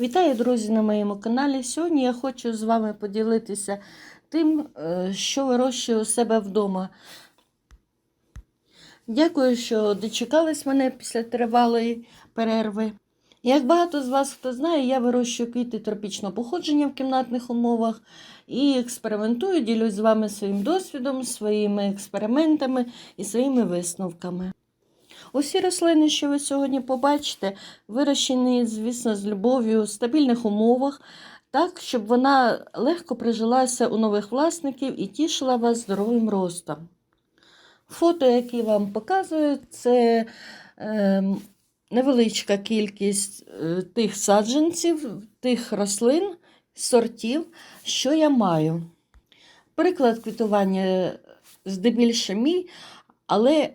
Вітаю, друзі, на моєму каналі. Сьогодні я хочу з вами поділитися тим, е, що вирощую у себе вдома. Дякую, що дочекались мене після тривалої перерви. Як багато з вас хто знає, я вирощую квіти тропічного походження в кімнатних умовах і експериментую, ділюсь з вами своїм досвідом, своїми експериментами і своїми висновками. Усі рослини, що ви сьогодні побачите, вирощені, звісно, з любов'ю в стабільних умовах, так, щоб вона легко прижилася у нових власників і тішила вас здоровим ростом. Фото, які вам показую, це е, невеличка кількість е, тих саджанців, тих рослин, сортів, що я маю. Приклад квітування здебільшого мій, але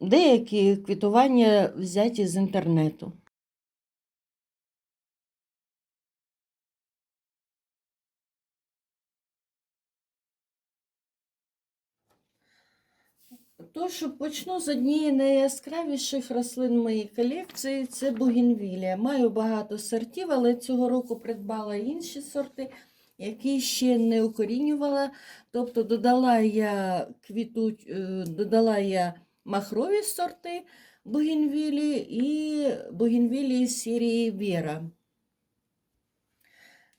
деякі квітування взяті з інтернету. Тож почну з однієї найяскравіших рослин моєї колекції це бугенвілія. Маю багато сортів, але цього року придбала інші сорти, які ще не укорінювала. Тобто додала я квіту, е, додала я махрові сорти бугенвілії і бугенвілії з серії Віра.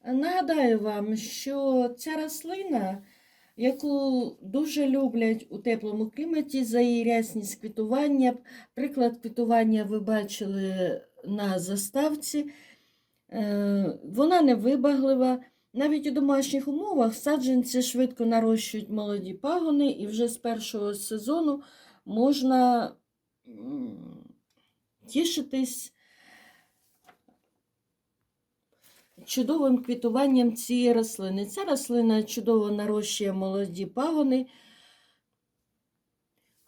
Нагадаю вам, що ця рослина, яку дуже люблять у теплому кліматі за її рясність квітування. Приклад квітування ви бачили на заставці. Е, Вона не вибаглива. Навіть у домашніх умовах саджанці швидко нарощують молоді пагони, і вже з першого сезону можна тішитись чудовим квітуванням цієї рослини. Ця рослина чудово нарощує молоді пагони.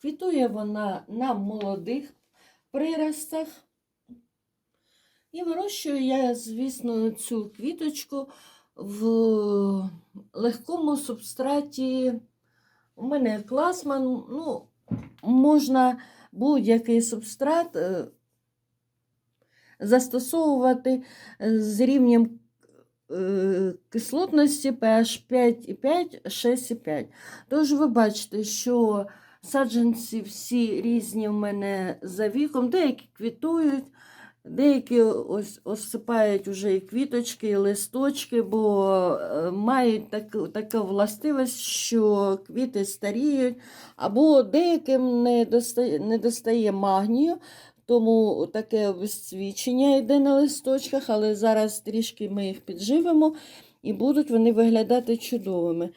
Квітує вона на молодих приростах. І вирощую я, звісно, цю квіточку в легкому субстраті. У мене класман, ну, можна будь-який субстрат е, застосовувати з рівнем е, кислотності pH 5,5, 6,5. Тож ви бачите, що саджанці всі різні в мене за віком, деякі квітують, деякі ось осипають вже і квіточки, і листочки, бо е, мають таку, таку властивість, що квіти старіють, або деяким не достає, не достає магнію. Тому таке обезцвічення йде на листочках, але зараз трішки ми їх підживемо і будуть вони виглядати чудовими.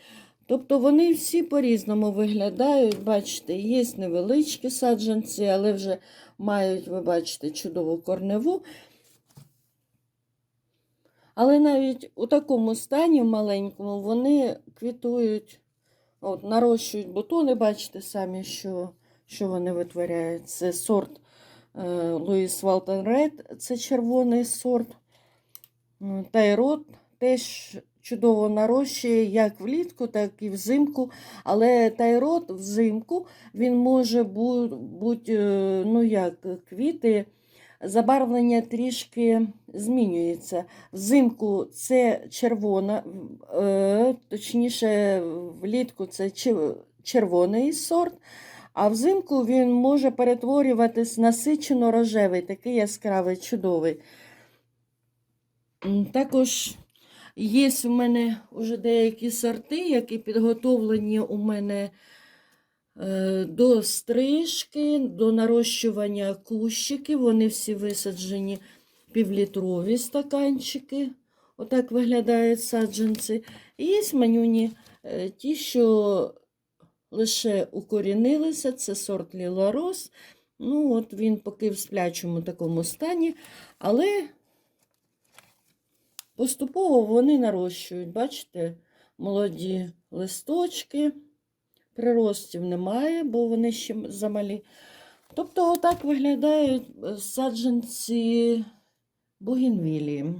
Тобто вони всі по-різному виглядають, бачите, є невеличкі саджанці, але вже мають, ви бачите, чудову корневу. Але навіть у такому стані, маленькому, вони квітують, от, нарощують бутони, бачите самі, що, що вони витворяють. Це сорт Луїс Валтон Ред, це червоний сорт. Тайрот теж чудово нарощує як влітку, так і взимку. Але тайрот взимку він може бути, ну як, квіти, забарвлення трішки змінюється. Взимку це червона, е, точніше, влітку це червоний сорт. А взимку він може перетворюватись насичено рожевий, такий яскравий, чудовий. Також є у мене вже деякі сорти, які підготовлені у мене е, до стрижки, до нарощування кущиків. Вони всі висаджені півлітрові стаканчики. Отак виглядають саджанці. І є манюні е, ті, що лише укорінилися. Це сорт Ліларос. Ну, от він поки в сплячому такому стані, але поступово вони нарощують, бачите, молоді листочки, приростів немає, бо вони ще замалі. Тобто, отак виглядають саджанці бугенвілії.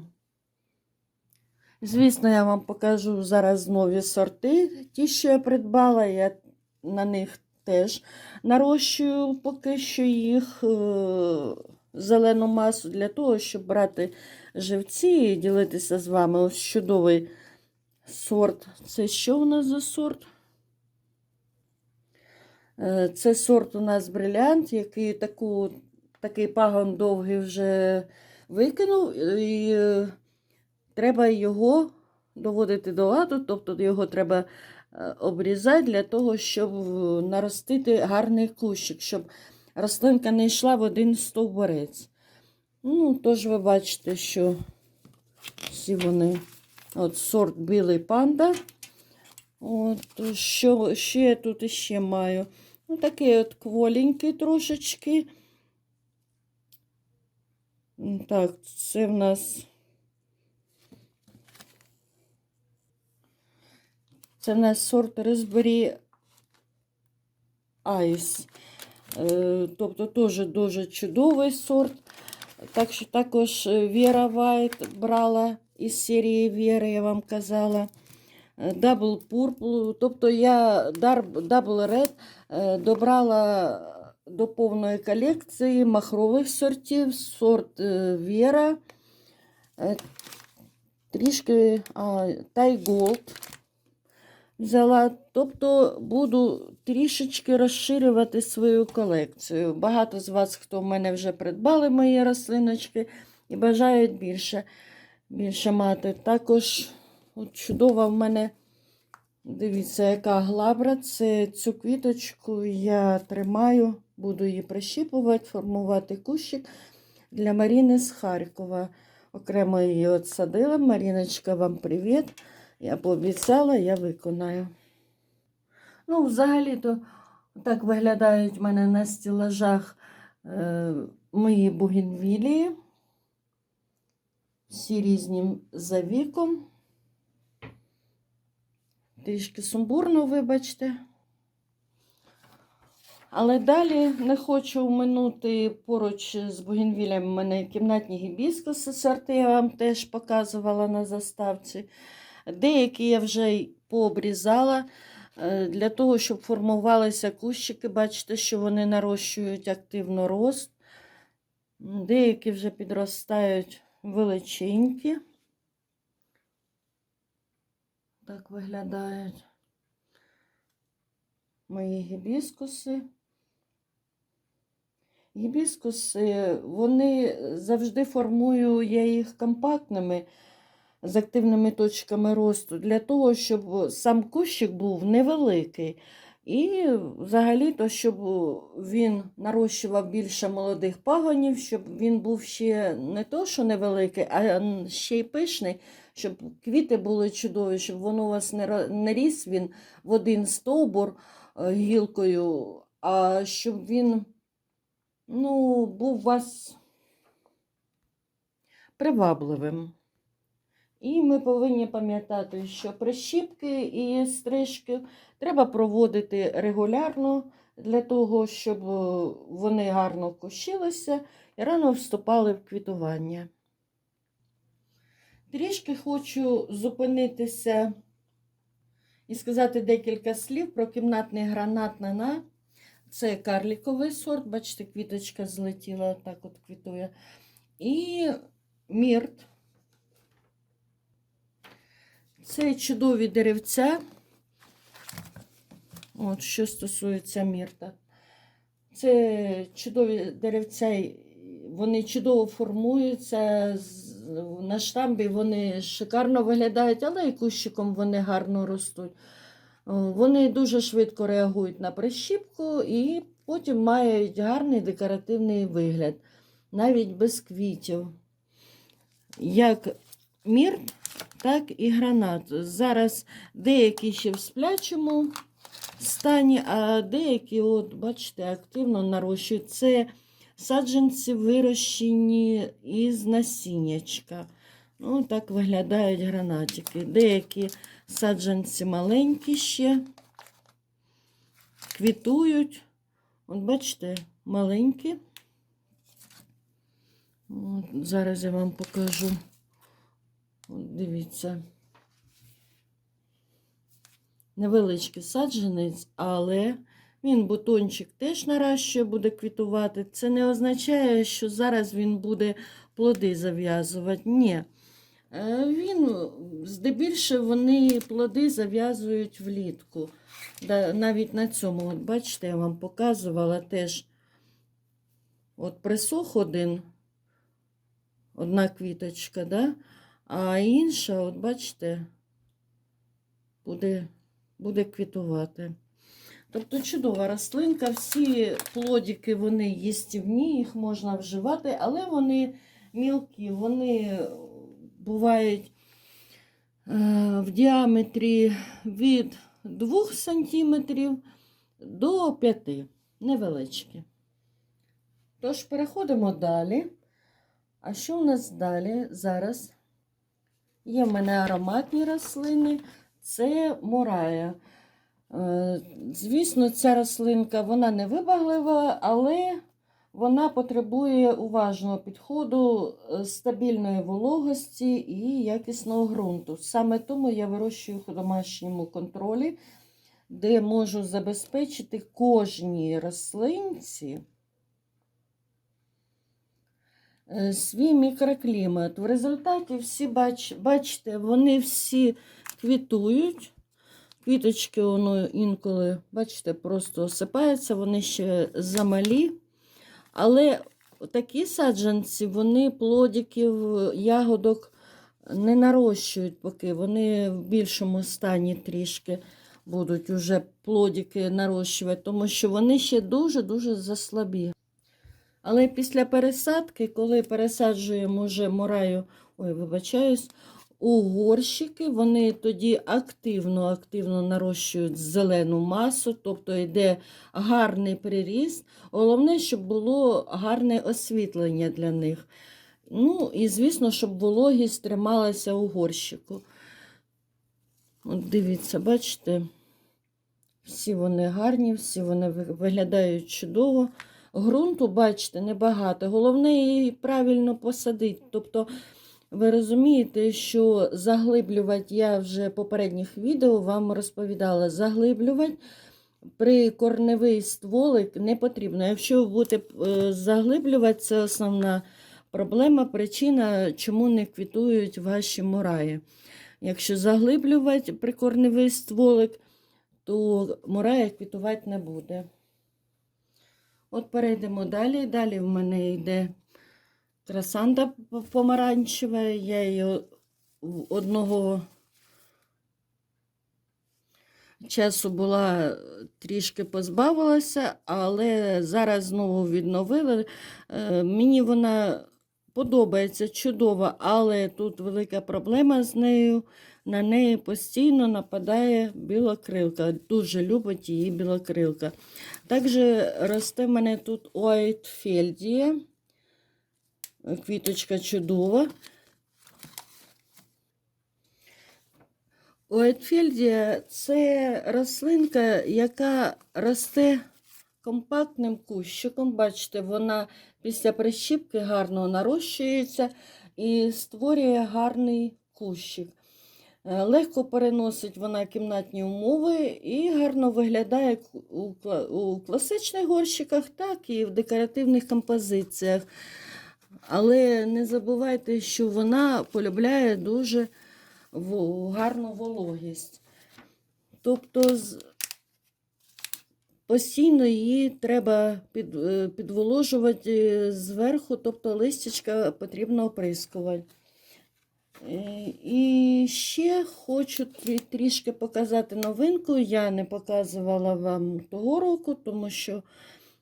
Звісно, я вам покажу зараз нові сорти, ті, що я придбала. Я на них теж нарощую поки що їх. е, зелену масу для того, щоб брати живці і ділитися з вами. Ось чудовий сорт. Це що у нас за сорт? Е, Це сорт у нас брилянт, який таку, такий пагон довгий вже викинув, і е, треба його доводити до ладу, тобто його треба е, обрізати для того, щоб наростити гарний кущик, щоб рослинка не йшла в один стовборець. Ну, тож ви бачите, що всі вони. От сорт білий панда. От, що, що я тут іще маю? Ну, такий от кволенький трошечки. Так, це в нас. Це в нас сорт Raspberry Ice. Е, Тобто теж дуже чудовий сорт. Так що також е, Віра Вайт брала із серії Віри, я вам казала. Е, Double Purple. Тобто я Dar- Double Red е, добрала до повної колекції махрових сортів, сорт е, Віра, е, трішки а, Thai Gold Взяла. Тобто буду трішечки розширювати свою колекцію. Багато з вас, хто в мене вже придбали мої рослиночки і бажають більше, більше мати. Також от чудова в мене, дивіться, яка глабра. Це цю квіточку я тримаю, буду її прищіпувати, формувати кущик для Маріни з Харкова. Окремо її от садила. Маріночка, вам привіт. Я пообіцяла, я виконаю. Ну, взагалі-то так виглядають в мене на стілажах е, мої бугенвілії. Всі різні за віком. Трішки сумбурно, вибачте. Але далі не хочу минути поруч з бугенвілями в мене кімнатні гібіскуси сорти, я вам теж показувала на заставці. Деякі я вже й пообрізала е, для того, щоб формувалися кущики. Бачите, що вони нарощують активно рост. Деякі вже підростають величенькі. Так виглядають мої гібіскуси. Гібіскуси, вони завжди формую я їх компактними з активними точками росту, для того, щоб сам кущик був невеликий. І взагалі-то, щоб він нарощував більше молодих пагонів, щоб він був ще не то, що невеликий, а ще й пишний, щоб квіти були чудові, щоб воно у вас не ріс він в один стовбур е, гілкою, а щоб він ну, був у вас привабливим. І ми повинні пам'ятати, що прищіпки і стрижки треба проводити регулярно для того, щоб е, вони гарно кущилися і рано вступали в квітування. Трішки хочу зупинитися і сказати декілька слів про кімнатний гранат нана. Це карліковий сорт, бачите, квіточка злетіла, так от квітує. І мірт. Це чудові деревця. От, що стосується мірта. Це чудові деревця, вони чудово формуються. На штамбі вони шикарно виглядають, але і кущиком вони гарно ростуть. Вони дуже швидко реагують на прищіпку і потім мають гарний декоративний вигляд, навіть без квітів. Як мірт, так і гранат. Зараз деякі ще в сплячому стані, а деякі, от, бачите, активно нарощують. Це саджанці вирощені із насіннячка. Ну, так виглядають гранатики. Деякі саджанці маленькі ще, квітують. От бачите, маленькі. От, зараз я вам покажу. От дивіться. Невеличкий саджанець, але Він бутончик теж наращує, буде квітувати. Це не означає, що зараз він буде плоди зав'язувати. Ні. Е, Він здебільшого вони плоди зав'язують влітку. Навіть на цьому, от бачите, я вам показувала теж. От присох один, одна квіточка, да? А інша, от бачите, буде, буде квітувати. Тобто чудова рослинка, всі плодики вони їстівні, їх можна вживати, але вони мілкі, вони бувають е, в діаметрі від 2 см до 5 невеличкі. Тож переходимо далі. А що у нас далі зараз? Є в мене ароматні рослини, це морая. Е, Звісно, ця рослинка вона не вибаглива, але вона потребує уважного підходу, е, стабільної вологості і якісного ґрунту. Саме тому я вирощую в домашньому контролі, де можу забезпечити кожній рослинці е, свій мікроклімат. В результаті всі бач, бачите, вони всі квітують. Квіточки воно інколи, бачите, просто осипаються, вони ще замалі. Але такі саджанці, вони плодиків, ягодок не нарощують, поки вони в більшому стані трішки будуть уже плодики нарощувати, тому що вони ще дуже-дуже заслабі. Але після пересадки, коли пересаджуємо вже мораю, ой, вибачаюсь, у горщики, вони тоді активно-активно нарощують зелену масу, тобто йде гарний приріст. Головне, щоб було гарне освітлення для них. Ну, і, звісно, щоб вологість трималася у горщику. От дивіться, бачите, всі вони гарні, всі вони виглядають чудово. Грунту, бачите, небагато. Головне її правильно посадити. Тобто, ви розумієте, що заглиблювати я вже в попередніх відео вам розповідала, заглиблювати при корневий стволик не потрібно. Якщо ви будете е, заглиблювати, це основна проблема, причина, чому не квітують ваші мураї. Якщо заглиблювати прикорневий стволик, то мурая квітувати не буде. От перейдемо далі. Далі в мене йде красанта помаранчева. Я її одного часу була трішки позбавилася, але зараз знову відновили. Е, Мені вона подобається чудово, але тут велика проблема з нею. На неї постійно нападає білокрилка. Дуже любить її білокрилка. Також росте в мене тут Уайтфельдія. Квіточка чудова. Уайтфельдія це рослинка, яка росте компактним кущиком. Бачите, вона після прищіпки гарно нарощується і створює гарний кущик. Е, Легко переносить вона кімнатні умови і гарно виглядає у класичних горщиках, так і в декоративних композиціях. Але не забувайте, що вона полюбляє дуже гарну вологість. Тобто постійно її треба е, підволожувати зверху, тобто листячка потрібно оприскувати. І ще хочу трішки показати новинку. Я не показувала вам того року, тому що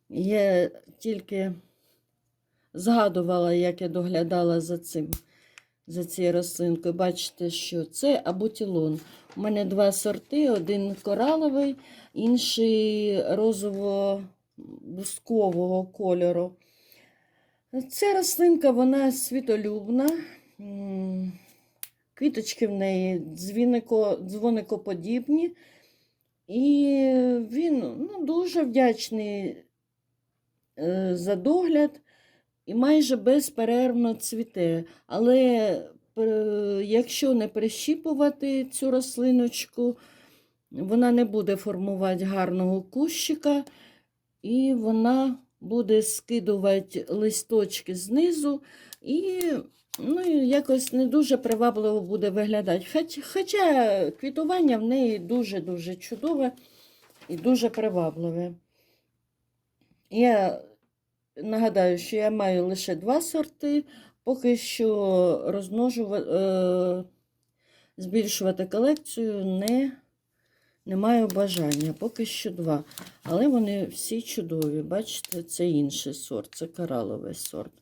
я тільки згадувала, як я доглядала за цим, за цією рослинкою. Бачите, що це абутілон. У мене два сорти: один кораловий, інший розово-бускового кольору. Ця рослинка вона світолюбна. Квіточки в неї дзвінико, дзвоникоподібні. І він ну, дуже вдячний е, за догляд і майже безперервно цвіте. Але е, якщо не прищіпувати цю рослиночку, вона не буде формувати гарного кущика, і вона буде скидувати листочки знизу, і ну, якось не дуже привабливо буде виглядати. Хоч, хоча квітування в неї дуже-дуже чудове і дуже привабливе. Я нагадаю, що я маю лише два сорти, поки що розмножувати, е, збільшувати колекцію не, не маю бажання. Поки що два. Але вони всі чудові. Бачите, це інший сорт, це кораловий сорт.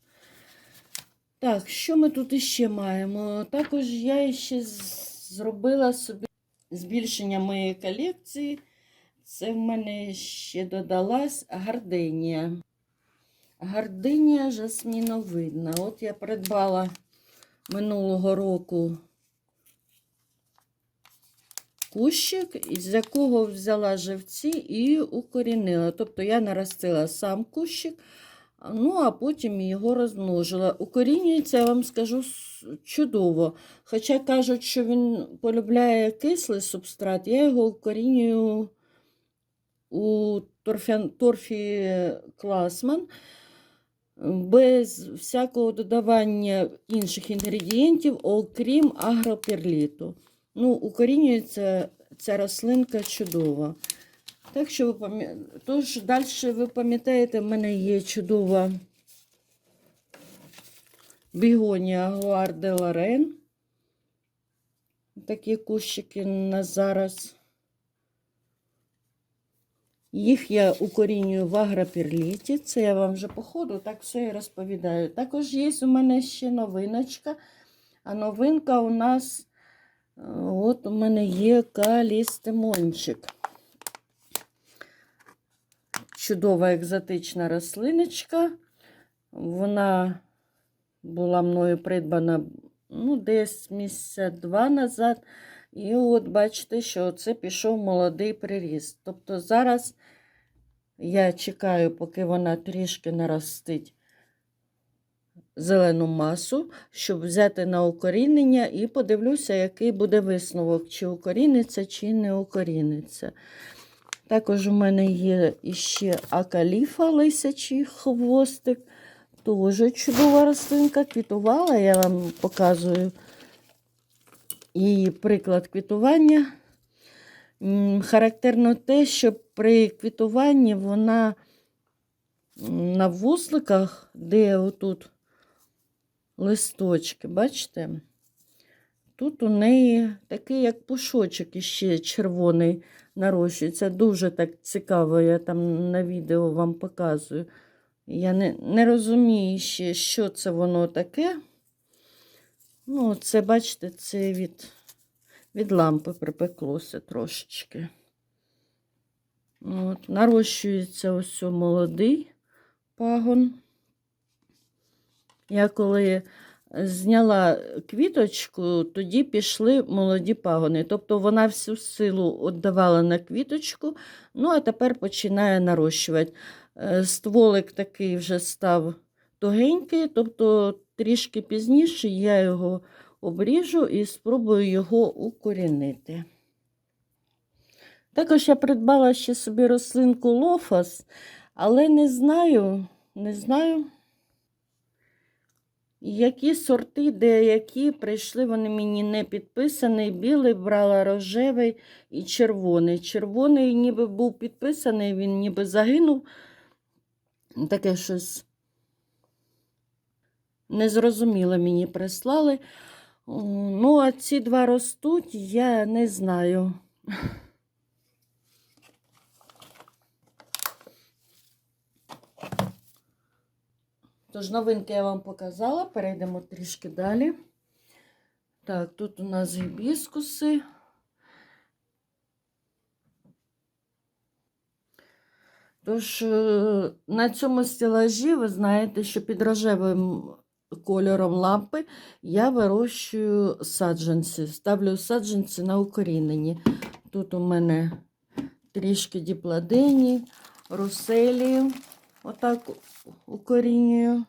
Так, що ми тут іще маємо? Також я ще зробила собі збільшення моєї колекції. Це в мене ще додалась гарденія. Гарденія жасміновидна. От я придбала минулого року кущик, з якого взяла живці і укорінила. Тобто я наростила сам кущик, ну а потім його розмножила. Укорінюється, я вам скажу, чудово. Хоча кажуть, що він полюбляє кислий субстрат, я його укорінюю у торфі Класман без всякого додавання інших інгредієнтів, окрім агроперліту. Ну, укорінюється ця рослинка чудово. Так що ви пам'я... Тож далі ви пам'ятаєте, в мене є чудова бігонія Гуар де Лорен. Такі кущики на зараз. Їх я укорінюю в агроперліті. Це я вам вже по ходу так все і розповідаю. Також є у мене ще новиночка. А новинка у нас, е, от у мене є калістимончик. Чудова екзотична рослиночка. Вона була мною придбана ну, десь місяця два назад. І от бачите, що це пішов молодий приріст. Тобто зараз я чекаю, поки вона трішки наростить зелену масу, щоб взяти на укорінення і подивлюся, який буде висновок, чи укоріниться, чи не укоріниться. Також у мене є іще акаліфа лисячий хвостик. Теж чудова рослинка. Квітувала, я вам показую її приклад квітування. Характерно те, що при квітуванні вона на вусликах, де отут листочки, бачите? Тут у неї такий, як пушочок іще червоний нарощується. Дуже так цікаво, я там на відео вам показую. Я не, не розумію ще, що це воно таке. Ну, це, бачите, це від, від лампи припеклося трошечки. От, нарощується ось молодий пагон. Я коли зняла квіточку, тоді пішли молоді пагони. Тобто вона всю силу віддавала на квіточку, ну а тепер починає нарощувати. Е, Стволик такий вже став тугенький, тобто трішки пізніше я його обріжу і спробую його укорінити. Також я придбала ще собі рослинку лофас, але не знаю, не знаю, які сорти, деякі прийшли, вони мені не підписані. Білий брала рожевий і червоний. Червоний ніби був підписаний, він ніби загинув. Таке щось незрозуміле мені прислали. Ну, а ці два ростуть, я не знаю. Тож, новинки я вам показала, перейдемо трішки далі. Так, тут у нас гібіскуси. Тож, е, на цьому стелажі ви знаєте, що під рожевим кольором лампи я вирощую саджанці. Ставлю саджанці на укорінені. Тут у мене трішки діпладені, руселі. Отак укорінюю.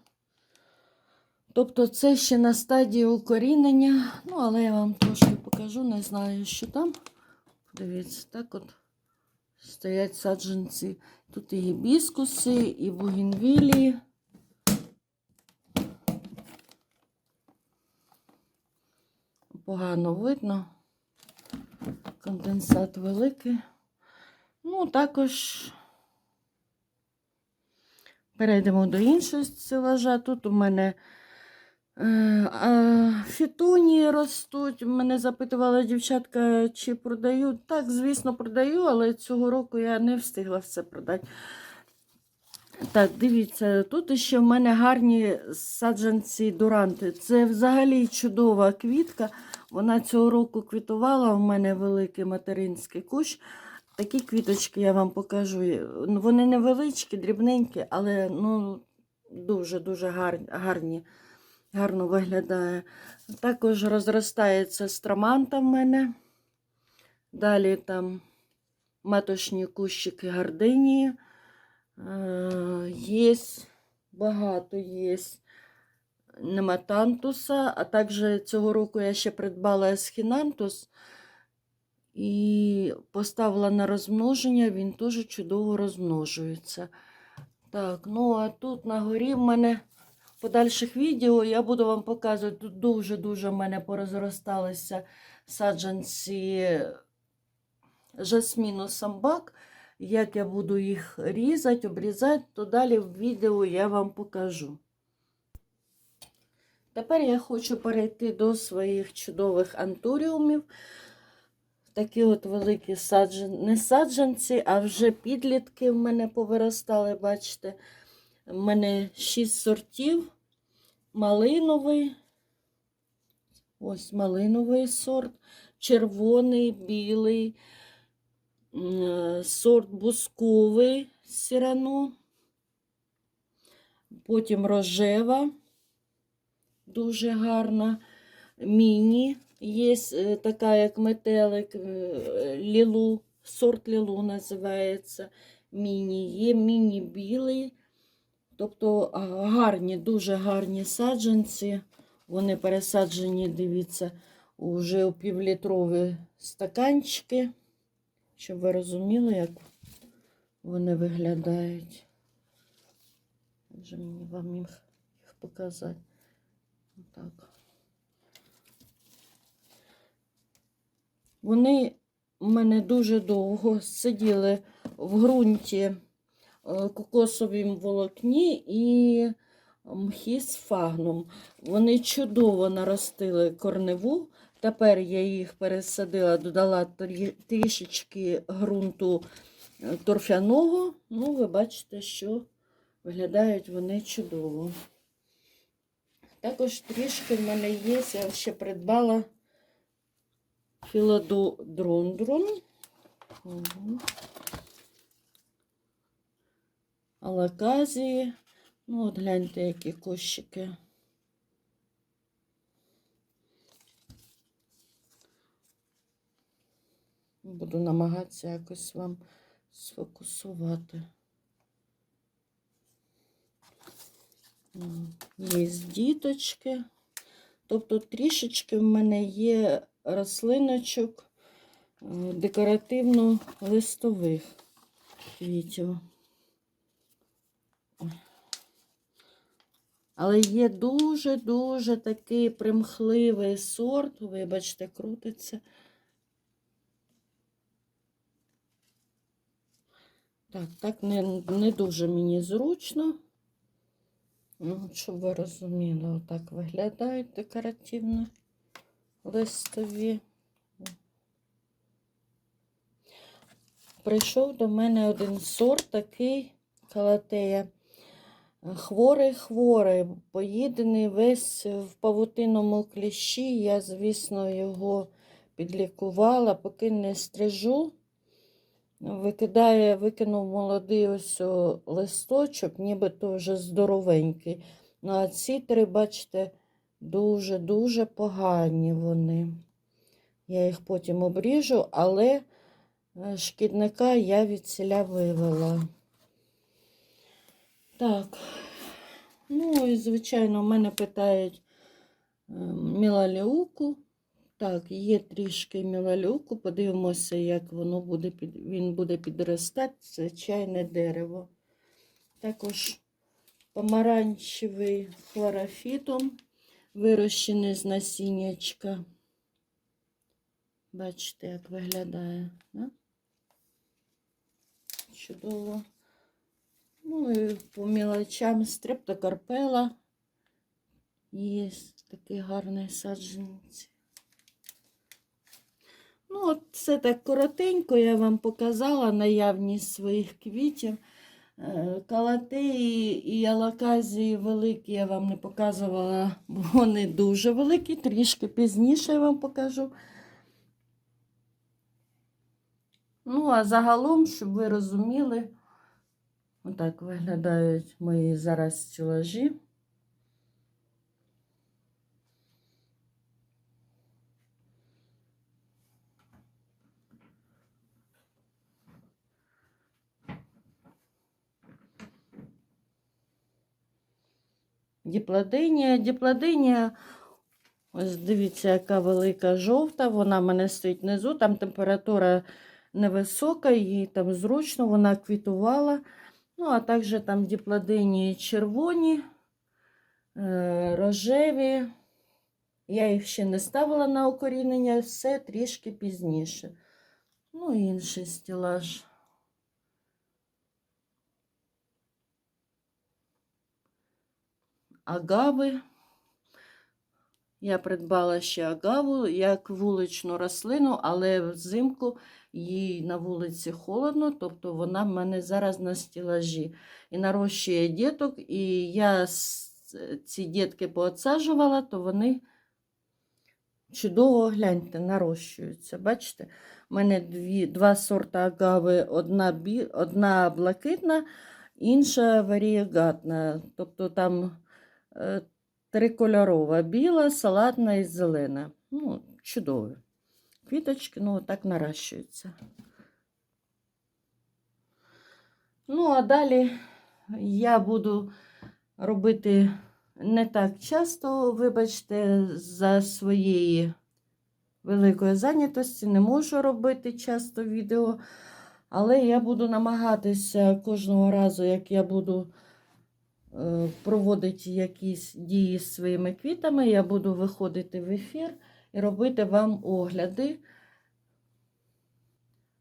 Тобто це ще на стадії укорінення. Ну, але я вам трошки покажу, не знаю, що там Дивіться, так от стоять саджанці. Тут і гібіскуси, і бугінвілії. Погано видно. Конденсат великий. Ну, також перейдемо до іншого стелажа. Тут у мене е, а, фітонії ростуть. Мене запитувала дівчатка, чи продаю. Так, звісно, продаю, але цього року я не встигла все продати. Так, дивіться, тут ще в мене гарні саджанці дуранти. Це взагалі чудова квітка. Вона цього року квітувала. У мене великий материнський кущ. Такі квіточки я вам покажу. Ну, Вони невеличкі, дрібненькі, але ну, дуже-дуже гарні, гарно виглядає. Також розростається строманта в мене. Далі там маточні кущики гардинії. Е, Є багато є нематантуса, а також цього року я ще придбала есхінантус і поставила на розмноження, він теж чудово розмножується. Так, ну а тут на горі в мене подальших відео я буду вам показувати, тут дуже-дуже в мене порозросталися саджанці жасміну самбак. Як я буду їх різати, обрізати, то далі в відео я вам покажу. Тепер я хочу перейти до своїх чудових антуріумів. Такі от великі саджан... не саджанці, а вже підлітки в мене повиростали, бачите. У мене 6 сортів. Малиновий, ось малиновий сорт, червоний, білий, сорт бусковий сірану, потім рожева, дуже гарна, міні. Є е, така, як метелик, е, лілу, сорт лілу називається міні. Є міні білий. Тобто гарні, дуже гарні саджанці. Вони пересаджені, дивіться, уже у півлітрові стаканчики, щоб ви розуміли, як вони виглядають. Як же мені вам їх їх показати? Отак. Вони в мене дуже довго сиділи в ґрунті е, кокосовім волокні і мхі з фагном. Вони чудово наростили корневу. Тепер я їх пересадила, додала трішечки ґрунту е, торфяного. Ну, ви бачите, що виглядають вони чудово. Також трішки в мене є, я ще придбала філодондрон. Угу. Алаказії. Ну, от гляньте, які кущики. Буду намагатися якось вам сфокусувати. Є діточки. Тобто трішечки в мене є рослиночок е, декоративно-листових квітів. Але є дуже-дуже такий примхливий сорт, вибачте, крутиться. Так, так не, не дуже мені зручно. Ну, щоб ви розуміли, отак виглядають декоративно листові. Прийшов до мене один сорт такий калатея. Хворий-хворий, поїдений весь в павутинному кліщі. Я, звісно, його підлікувала, поки не стрижу. Викидає, викинув молодий ось листочок, нібито вже здоровенький. Ну, а ці три, бачите, дуже-дуже погані вони. Я їх потім обріжу, але е, шкідника я від селя вивела. Так. Ну і, звичайно, в мене питають е, мілаліуку. Так, є трішки мілалюку. Подивимося, як воно буде під... він буде підростати. Це чайне дерево. Також помаранчевий хлорофітом, вирощений з насіннячка. Бачите, як виглядає. Да? Чудово. Ну і по мілочам стрептокарпела. Є такий гарний саджанець. Ну, от це так коротенько я вам показала наявність своїх квітів. Калатеї і алаказії великі я вам не показувала, бо вони дуже великі, трішки пізніше я вам покажу. Ну, а загалом, щоб ви розуміли, отак виглядають мої зараз стелажі. Діпладинія. Діпладинія, ось дивіться, яка велика жовта. Вона в мене стоїть внизу, там температура невисока, їй там зручно, вона квітувала. Ну, а також там діпладинії червоні, е, рожеві. Я їх ще не ставила на укорінення, все трішки пізніше. Ну, інший стілаж. Агави. Я придбала ще агаву як вуличну рослину, але взимку їй на вулиці холодно, тобто вона в мене зараз на стілажі. І нарощує діток, і я ці дітки поотсаджувала, то вони чудово гляньте, нарощуються. Бачите, у мене дві, два сорта агави, одна, бі, одна блакитна, інша варієгатна. Тобто там трикольорова, біла, салатна і зелена. Ну, чудові. Квіточки, ну, так наращуються. Ну, а далі я буду робити не так часто, вибачте, за своєї великої зайнятості не можу робити часто відео, але я буду намагатися кожного разу, як я буду Е, проводить якісь дії з своїми квітами, я буду виходити в ефір і робити вам огляди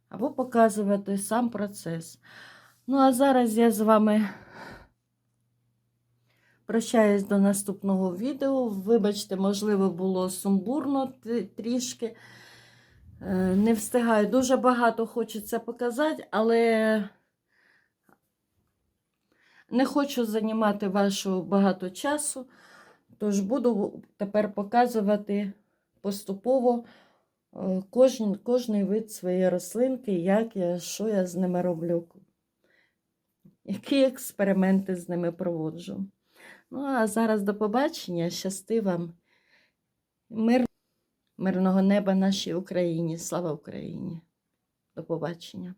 або показувати сам процес. Ну, а зараз я з вами прощаюсь до наступного відео. Вибачте, можливо, було сумбурно трішки. Е, не встигаю, дуже багато хочеться показати, але не хочу займати вашу багато часу, тож буду тепер показувати поступово е, кожен, кожний вид своєї рослинки, як я, що я з ними роблю, які експерименти з ними проводжу. Ну, а зараз до побачення, щасти вам. Мир, мирного неба нашій Україні. Слава Україні! До побачення!